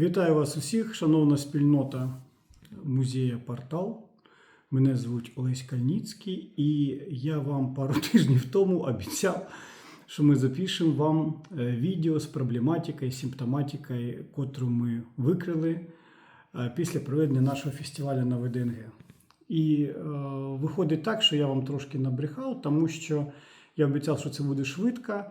Вітаю вас усіх, шановна спільнота музея Портал. Мене звуть Олесь Кальніцький, і я вам пару тижнів тому обіцяв, що ми запишемо вам е, відео з проблематикою, симптоматикою, котру ми викрили е, після проведення нашого фестивалю на ВДНГ. І е, виходить так, що я вам трошки набрехав, тому що я обіцяв, що це буде швидко.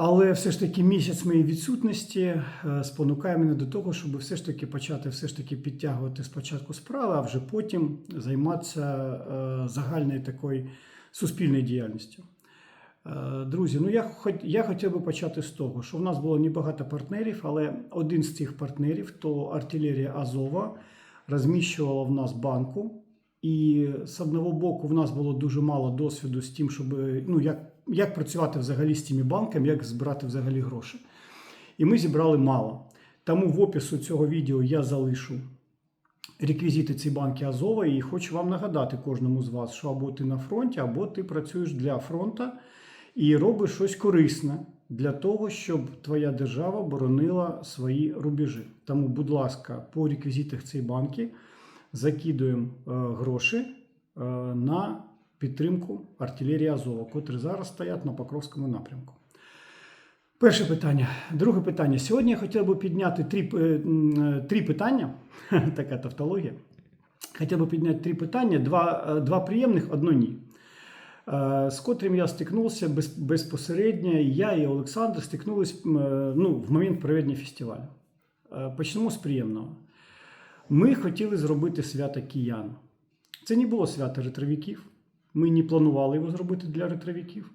Але все ж таки місяць моєї відсутності е, спонукає мене до того, щоб все ж таки почати все ж таки підтягувати спочатку справи, а вже потім займатися е, загальною такою суспільною діяльністю. Е, Друзі, ну я хот- я хотів би почати з того, що в нас було небагато партнерів, але один з цих партнерів то артилерія Азова розміщувала в нас банку. І з одного боку, в нас було дуже мало досвіду з тим, щоб ну як, як працювати взагалі з цими банками, як збирати взагалі гроші. І ми зібрали мало. Тому в опису цього відео я залишу реквізити цієї банки Азова і хочу вам нагадати кожному з вас, що або ти на фронті, або ти працюєш для фронту і робиш щось корисне для того, щоб твоя держава боронила свої рубежі. Тому, будь ласка, по реквізитах цієї банки закидуємо е, гроші е, на підтримку артилерії Азова, котрі зараз стоять на Покровському напрямку. Перше питання. Друге питання. Сьогодні я хотів би підняти три, е, е, три питання. Така тавтологія. Хотів би підняти три питання: два, е, два приємних, одно ні. З котрим я стикнувся без, безпосередньо, я і Олександр стикнулися ну, в момент проведення фестивалю. Почнемо з приємного. Ми хотіли зробити свято киян. Це не було свято ретровіків. Ми не планували його зробити для ретровіків.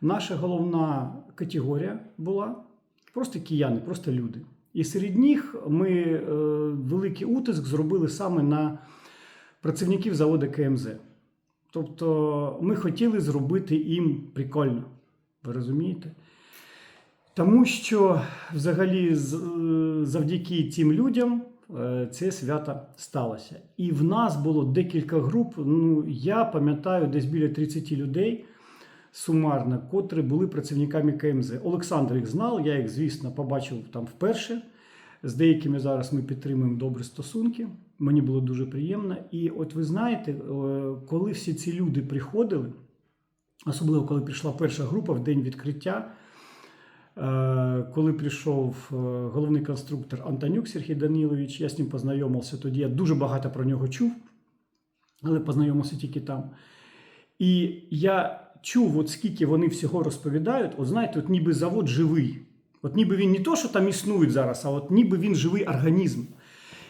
Наша головна категорія була просто кияни, просто люди. І серед них ми е, великий утиск зробили саме на працівників заводу КМЗ. Тобто ми хотіли зробити їм прикольно. Ви розумієте? Тому що взагалі е, завдяки цим людям це свято сталося. І в нас було декілька груп. Ну, я пам'ятаю, десь біля 30 людей сумарно, котрі були працівниками КМЗ. Олександр їх знав, я їх, звісно, побачив там вперше. З деякими зараз ми підтримуємо добрі стосунки. Мені було дуже приємно. І от ви знаєте, е, коли всі ці люди приходили, особливо коли прийшла перша група в день відкриття. Е, Коли прийшов е, головний конструктор Антонюк Сергій Данілович, я з ним познайомився тоді. Я дуже багато про нього чув, але познайомився тільки там. І я чув, от скільки вони всього розповідають. От знаєте, от ніби завод живий. От ніби він не то, що там існує зараз, а от ніби він живий організм.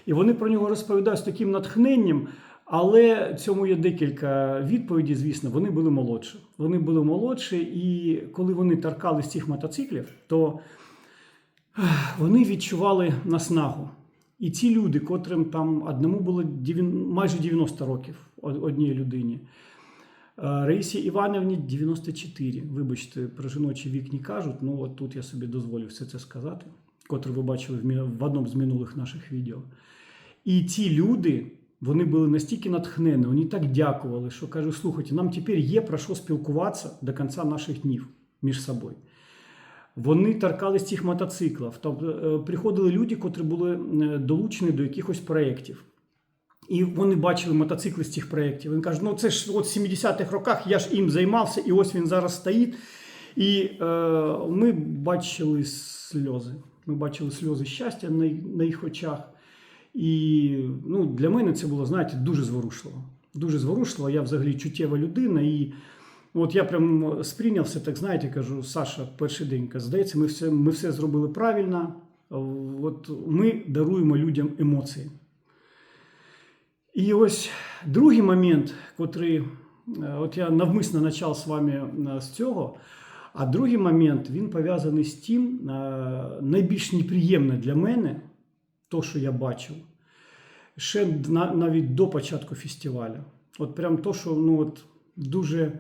І вони про нього розповідають з таким натхненням. Але цьому є декілька відповідей, звісно, вони були молодші. Вони були молодші, і коли вони торкались цих мотоциклів, то вони відчували наснагу. І ці люди, котрим там одному було майже 90 років од- одній людині. Е, Раїсі Іванівні 94. Вибачте, про жіночий вік не кажуть, ну от тут я собі дозволю все це сказати, котру ви бачили в одному з минулих наших відео. І ці люди, вони були настільки натхнені, вони так дякували, що кажуть, слухайте, нам тепер є про що спілкуватися до кінця наших днів між собою. Вони торкались цих мотоциклів. Тобто приходили люди, котрі були е, долучені до якихось проєктів. І вони бачили мотоцикли з цих проєктів. Він каже: ну це ж от в 70-х роках я ж їм займався, і ось він зараз стоїть. І е, ми бачили сльози. Ми бачили сльози щастя на, на їх очах. І ну, для мене це було, знаєте, дуже зворушливо. Дуже зворушливо. Я взагалі чуттєва людина. І от я прям сприйнявся, так знаєте, кажу, Саша, перший день, здається, ми все, ми все зробили правильно. От ми даруємо людям емоції. І ось другий момент, котрий, е, от я навмисно почав з вами е, з цього. А другий момент він пов'язаний з тим, е, найбільш неприємне для мене, то, що я бачив, ще навіть до початку фестивалю. От прям то, що ну, от, дуже,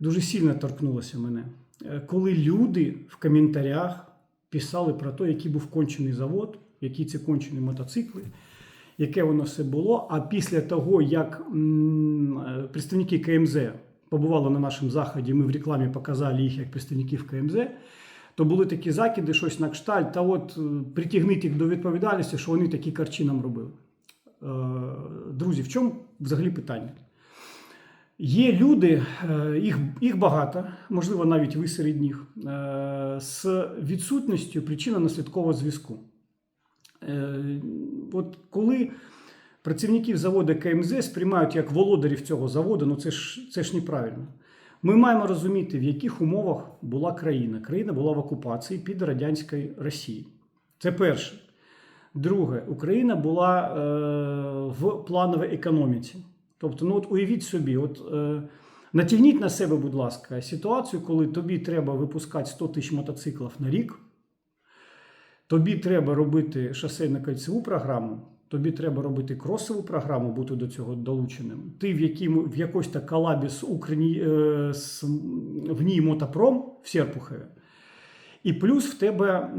дуже сильно торкнулося мене. Е, Коли люди в коментарях писали про те, який був кончений завод, які це кончені мотоцикли, яке воно все було. А після того, як е, представники КМЗ побували на нашому заході, ми в рекламі показали їх як представників КМЗ, то були такі закиди, щось на кшталт, та от е, притягніть їх до відповідальності, що вони такі карчі нам робили. Е, Друзі, в чому взагалі питання? Є люди, е, їх, їх багато, можливо, навіть ви серед них, з відсутністю причинно-наслідкового зв'язку. Е, От коли працівників заводу КМЗ сприймають як володарів цього заводу, ну це ж, це ж неправильно. Ми маємо розуміти, в яких умовах була країна. Країна була в окупації під радянською Росією. Це перше. Друге, Україна була е, в плановій економіці. Тобто, ну от уявіть собі, от е, натягніть на себе, будь ласка, ситуацію, коли тобі треба випускати 100 тисяч мотоциклів на рік, тобі треба робити шосейно кольцеву програму, тобі треба робити кросову програму, бути до цього долученим. Ти в, яким, в якось та колабі з, Україні, е, з в ній мотопром в Серпухові. І плюс в тебе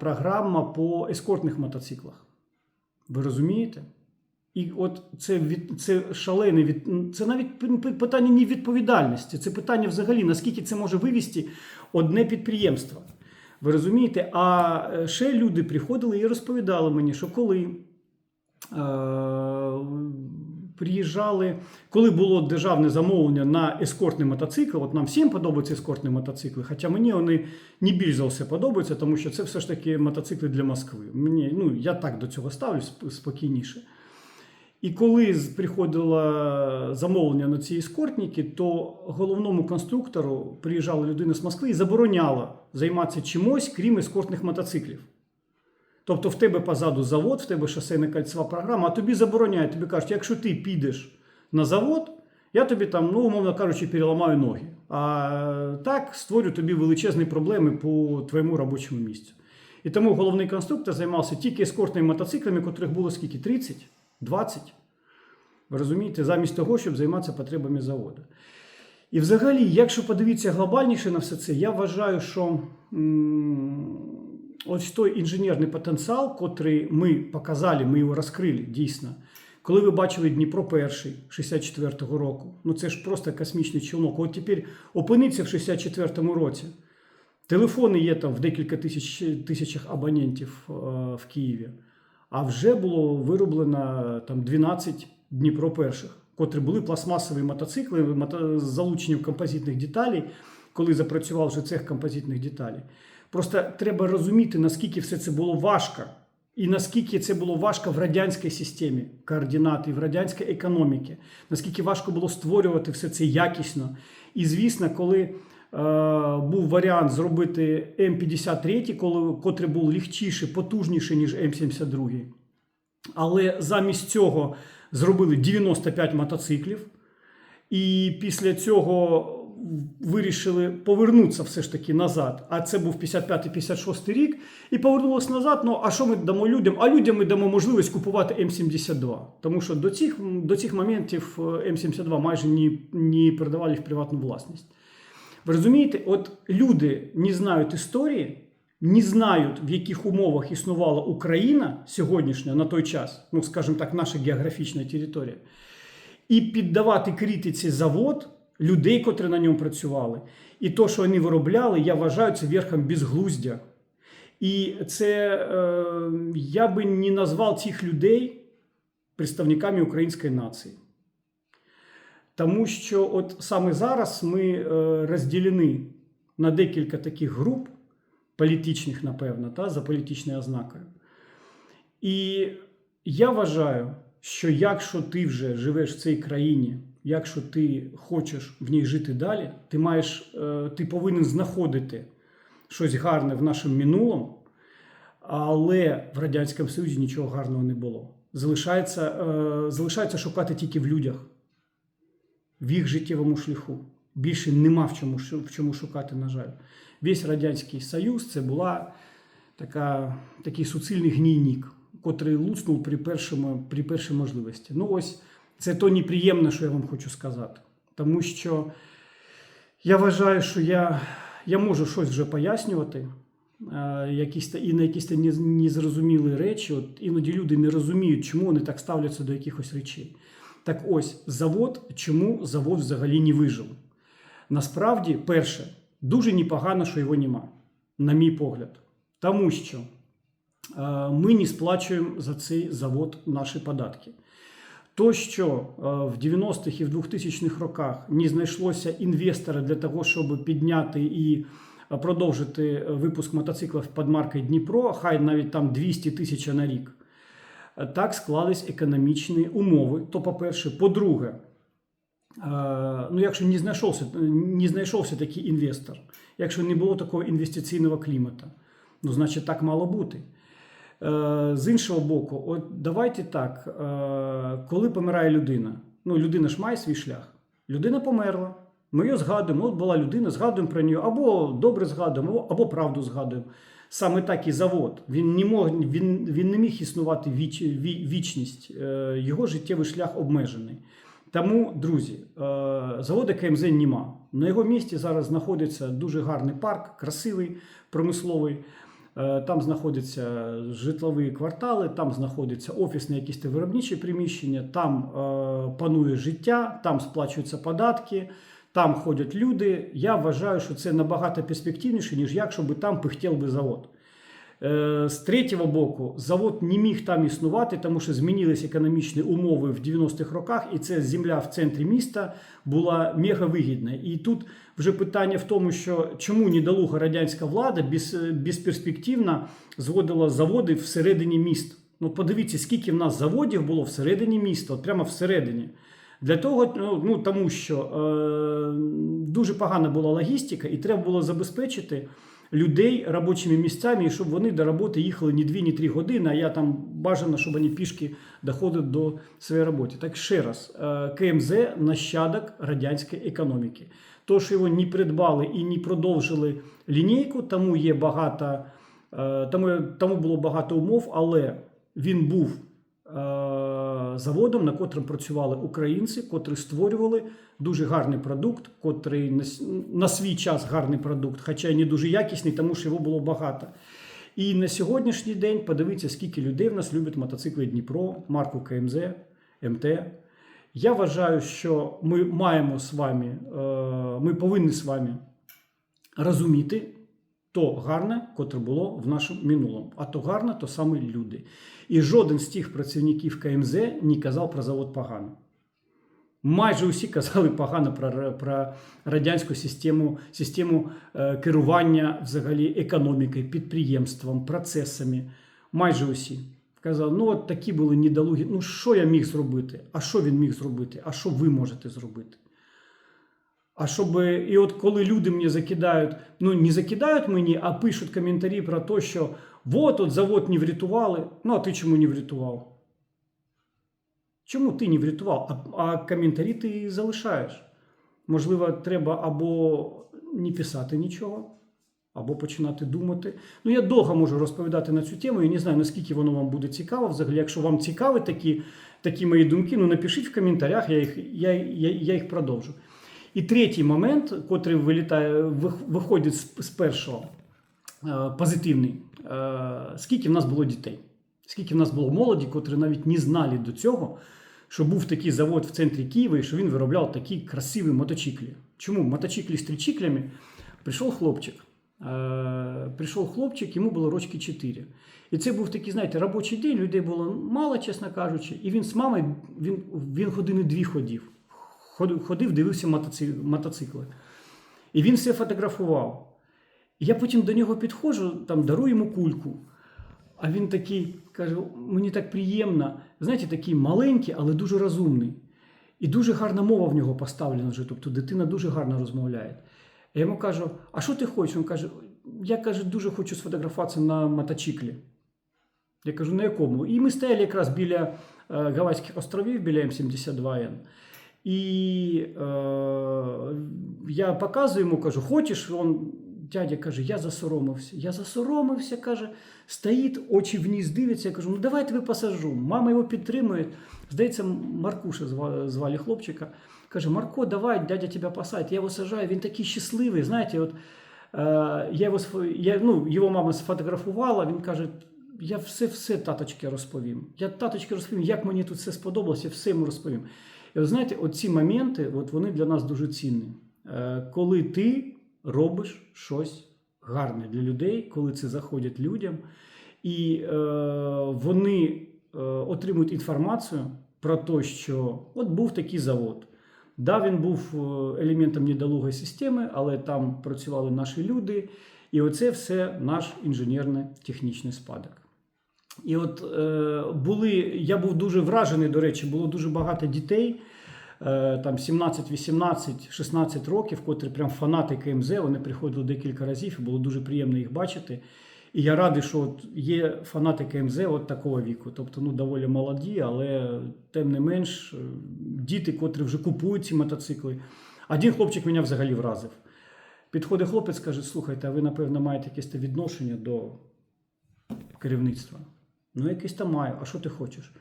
програма по ескортних мотоциклах. Ви розумієте? І от це від це шалене від це навіть питання не відповідальності, це питання взагалі, наскільки це може вивести одне підприємство. Ви розумієте? А е, ще люди приходили і розповідали мені, що коли приїжджали, коли було державне замовлення на ескортний мотоцикл, от нам всім подобаються ескортні мотоцикли, хоча мені вони не більш за все подобаються, тому що це все ж таки мотоцикли для Москви. Мені, ну, я так до цього ставлюсь спокійніше. І коли приходило замовлення на ці ескортники, то головному конструктору приїжджала людина з Москви і забороняла займатися чимось, крім ескортних мотоциклів. Тобто в тебе позаду завод, в тебе шосейна кольцева програма, а тобі забороняють, тобі кажуть, якщо ти підеш на завод, я тобі там, ну, умовно кажучи, переламаю ноги. А так створю тобі величезні проблеми по твоєму робочому місцю. І тому головний конструктор займався тільки ескортними мотоциклами, котрих було скільки? 30? 20? Ви розумієте, замість того, щоб займатися потребами заводу. І взагалі, якщо подивитися глобальніше на все це, я вважаю, що м, ось той інженерний потенціал, котрий ми показали, ми його розкрили дійсно. Коли ви бачили Дніпро перший 64-го року, ну це ж просто космічний челнок. От тепер опиниться в 64-му році. Телефони є там в декілька тисяч тисячах абонентів е, в Києві. А вже було вироблено там 12 Дніпро перших, котрі були пластмасові мотоцикли мото- з залученням композитних деталей, коли запрацював вже цех композитних деталей. Просто треба розуміти, наскільки все це було важко, і наскільки це було важко в радянській системі координат і в радянській економіці, наскільки важко було створювати все це якісно. І звісно, коли е, був варіант зробити М53, коли, котрий був легчіший, потужніший, ніж М72. Але замість цього зробили 95 мотоциклів. І після цього вирішили повернутися все ж таки назад. А це був 55-56 рік. І повернулися назад. Ну а що ми дамо людям? А людям ми дамо можливість купувати М72. Тому що до цих, до цих моментів е, М72 майже не, не передавали в приватну власність. Ви розумієте, от люди не знають історії, не знають, в яких умовах існувала Україна сьогоднішня на той час, ну скажімо так, наша географічна територія, і піддавати критиці завод, людей, котрі на ньому працювали, і то, що вони виробляли, я вважаю це верхом безглуздя. І це е, я би не назвав цих людей представниками української нації. Тому що от саме зараз ми е, розділені на декілька таких груп, політичних, напевно, та, за політичною ознакою. І я вважаю, що якщо ти вже живеш в цій країні, якщо ти хочеш в ній жити далі, ти маєш, е, ти повинен знаходити щось гарне в нашому минулому, але в Радянському Союзі нічого гарного не було. Залишається, е, залишається шукати тільки в людях, в їх життєвому шляху. Більше нема в чому, в чому шукати, на жаль. Весь Радянський Союз це була така, такий суцільний гнійник, котрий луснув при, першому, при першій можливості. Ну, ось це то неприємне, що я вам хочу сказати. Тому що я вважаю, що я, я можу щось вже пояснювати, е, якісь і на якісь незрозумілі речі. От іноді люди не розуміють, чому вони так ставляться до якихось речей. Так ось, завод, чому завод взагалі не вижив? Насправді, перше, дуже непогано, що його нема. на мій погляд. Тому що е, ми не сплачуємо за цей завод наші податки. То, що е, в 90-х і в 2000-х роках не знайшлося інвестора для того, щоб підняти і е, продовжити випуск мотоциклів під маркою Дніпро, хай навіть там 200 тисяч на рік. Е, Так склались економічні умови. То, по-перше, по-друге, е, ну, якщо не знайшовся, не знайшовся такий інвестор, якщо не було такого інвестиційного клімату, ну, значить, так мало бути. Е, З іншого боку, от давайте так, е, коли помирає людина, ну людина ж має свій шлях. Людина померла. Ми її згадуємо, от була людина, згадуємо про нього, або добре згадуємо, або, правду згадуємо. Саме так і завод. Він не, мог, він, він не міг існувати віч, вічність, Е, його життєвий шлях обмежений. Тому, друзі, заводу КМЗ нема. На його місці зараз знаходиться дуже гарний парк, красивий, промисловий. Е, Там знаходяться житлові квартали, там знаходяться офісні якісь та виробничі приміщення, там е, панує життя, там сплачуються податки, там ходять люди. Я вважаю, що це набагато перспективніше, ніж якщо би там пихтів би завод. Е, З третього боку, завод не міг там існувати, тому що змінились економічні умови в 90-х роках, і ця земля в центрі міста була мега вигідна. І тут вже питання в тому, що чому недолуга радянська влада без, безперспективно зводила заводи всередині міст. Ну, подивіться, скільки в нас заводів було всередині міста, от прямо всередині. Для того, ну, ну тому що е, дуже погана була логістика, і треба було забезпечити людей робочими місцями, і щоб вони до роботи їхали не 2, не 3 години, а я там бажано, щоб вони пішки доходили до своєї роботи. Так ще раз, е, КМЗ нащадок радянської економіки. То, що його не придбали і не продовжили лінійку, тому є багато, е, тому, тому було багато умов, але він був заводом, на котрим працювали українці, котрі створювали дуже гарний продукт, котрий на, свій час гарний продукт, хоча й не дуже якісний, тому що його було багато. І на сьогоднішній день подивіться, скільки людей в нас люблять мотоцикли Дніпро, марку КМЗ, МТ. Я вважаю, що ми маємо з вами, е, ми повинні з вами розуміти то гарне, котре було в нашому минулому. А то гарне, то саме люди. І жоден з тих працівників КМЗ не казав про завод погано. Майже усі казали погано про, про радянську систему, систему е, керування взагалі економікою, підприємством, процесами. Майже усі. Казали, ну от такі були недолугі. Ну що я міг зробити? А що він міг зробити? А що ви можете зробити? А щоб і от коли люди мені закидають, ну не закидають мені, а пишуть коментарі про те, що вот от завод не врятували. Ну а ти чому не врятував? Чому ти не врятував? А, а коментарі ти залишаєш. Можливо, треба або не писати нічого, або починати думати. Ну, я довго можу розповідати на цю тему. Я не знаю, наскільки воно вам буде цікаво. Взагалі, якщо вам цікаві такі, такі мої думки, ну напишіть в коментарях, я їх, я, я, я їх продовжу. І третій момент, котрий вилітає, виходить з, першого, е, позитивний. Е, скільки в нас було дітей? Скільки в нас було молоді, котрі навіть не знали до цього, що був такий завод в центрі Києва і що він виробляв такі красиві мотоциклі. Чому? Мотоциклі з тричиклями прийшов хлопчик. Е, прийшов хлопчик, йому було рочки 4. І це був такий, знаєте, робочий день, людей було мало, чесно кажучи. І він з мамою, він, він години дві ходив. Ходив, дивився мотоци- мотоцикли. І він все фотографував. Я потім до нього підходжу, там дарую йому кульку. А він такий каже: мені так приємно. Знаєте, такий маленький, але дуже розумний. І дуже гарна мова в нього поставлена вже. Тобто дитина дуже гарно розмовляє. Я йому кажу: а що ти хочеш? Він каже: я каже, дуже хочу сфотографуватися на мотоциклі. Я кажу, на якому? І ми стояли якраз біля е, Гавайських островів, біля М72Н. І е, я показую йому, кажу, хочеш? Он, дядя каже, я засоромився. Я засоромився, каже, стоїть, очі вниз дивиться. Я кажу, ну давай тебе посажу. Мама його підтримує. Здається, Маркуша зва- звали хлопчика. Каже, Марко, давай, дядя тебе посадить. Я його сажаю, він такий щасливий. Знаєте, от, е, я його, я, ну, його мама сфотографувала, він каже, я все, все таточки розповім. Я таточки розповім, як мені тут все сподобалося, все йому розповім. І от знаєте, оці моменти, от вони для нас дуже цінні. Е, Коли ти робиш щось гарне для людей, коли це заходять людям, і е, вони е, отримують інформацію про те, що от був такий завод. Да, він був е, елементом недолугої системи, але там працювали наші люди, і оце все наш інженерно-технічний спадок. І от е, були, я був дуже вражений, до речі, було дуже багато дітей, е, там 17, 18, 16 років, котрі прям фанати КМЗ, вони приходили декілька разів, і було дуже приємно їх бачити. І я радий, що от є фанати КМЗ от такого віку. Тобто, ну, доволі молоді, але тим не менш, е, діти, котрі вже купують ці мотоцикли. Один хлопчик мене взагалі вразив. Підходить хлопець, каже: слухайте, а ви, напевно, маєте якесь відношення до керівництва. Ну, якесь там маю, а що ти хочеш?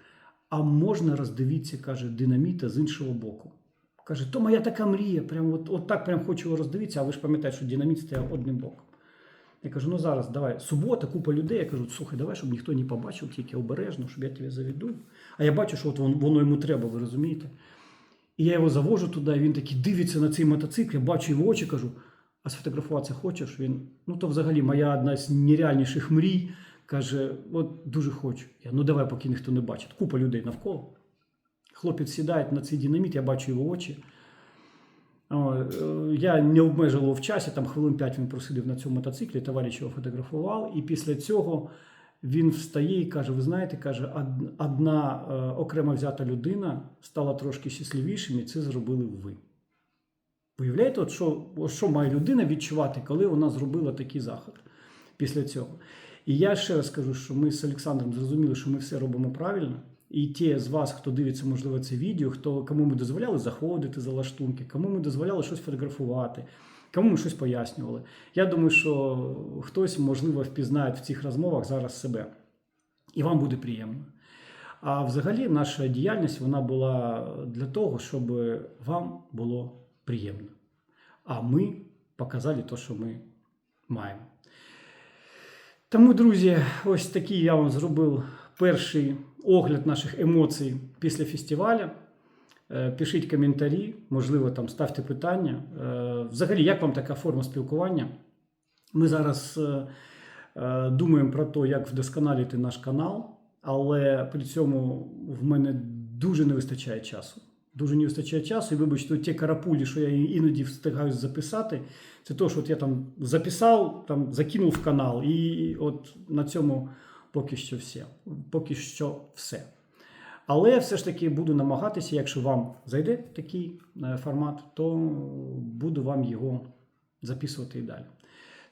А можна роздивитися, каже, динаміта з іншого боку. Каже, то моя така мрія, прям от, от так прям хочу його роздивитися, а ви ж пам'ятаєте, що динаміт стояв одним боком. Я кажу, ну зараз давай, субота, купа людей. Я кажу, слухай, давай, щоб ніхто не побачив, тільки обережно, щоб я тебе заведу. А я бачу, що от воно йому треба, ви розумієте? І я його завожу туди, і він такий дивиться на цей мотоцикл, я бачу його очі, кажу, а сфотографуватися хочеш? Він, ну то взагалі моя одна з нереальніших мрій. Каже, от дуже хочу. Я, ну давай, поки ніхто не бачить. Купа людей навколо. Хлопець сідає на цей динаміт, я бачу його очі. Е, Я не обмежував в часі, там хвилин 5 він просидів на цьому мотоциклі, товариш його фотографував, і після цього він встає і каже: Ви знаєте, каже, одна е, окремо взята людина стала трошки щасливішим, і це зробили ви. Уявляєте, от що, що має людина відчувати, коли вона зробила такий заход після цього? І я ще раз скажу, що ми з Олександром зрозуміли, що ми все робимо правильно. І ті з вас, хто дивиться, можливо, це відео, хто кому ми дозволяли заходити за лаштунки, кому ми дозволяли щось фотографувати, кому ми щось пояснювали. Я думаю, що хтось, можливо, впізнає в цих розмовах зараз себе. І вам буде приємно. А взагалі наша діяльність вона була для того, щоб вам було приємно. А ми показали те, що ми маємо. Тому, друзі, ось такий я вам зробив перший огляд наших емоцій після фестивалю. Е, Пишіть коментарі, можливо, там ставте питання. Е, Взагалі, як вам така форма спілкування? Ми зараз е, думаємо про те, як вдосконалити наш канал, але при цьому в мене дуже не вистачає часу. Дуже не вистачає часу, і вибачте, ті карапулі, що я іноді встигаю записати, це то, що от я там записав, там закинув канал, і от на цьому поки що все. Поки що все. Але все ж таки буду намагатися, якщо вам зайде такий е, формат, то буду вам його записувати і далі.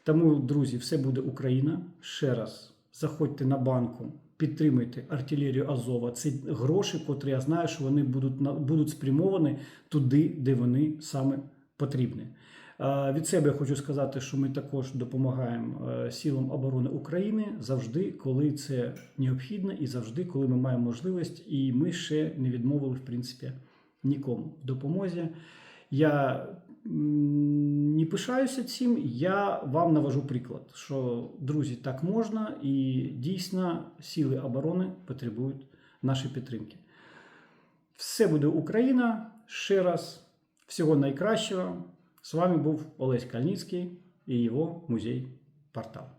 Тому, друзі, все буде Україна. Ще раз заходьте на банку, підтримуйте артилерію Азова. Це гроші, котрі я знаю, що вони будуть, будуть спрямовані туди, де вони саме потрібні. Від себе хочу сказати, що ми також допомагаємо е, силам оборони України завжди, коли це необхідно, і завжди, коли ми маємо можливість, і ми ще не відмовили, в принципі, нікому допомозі. Я не пишаюся цим, я вам навожу приклад, що друзі, так можна, і дійсно сили оборони потребують нашої підтримки. Все буде Україна. Ще раз, всього найкращого. З вами був Олесь Кальницький і його музей Портал.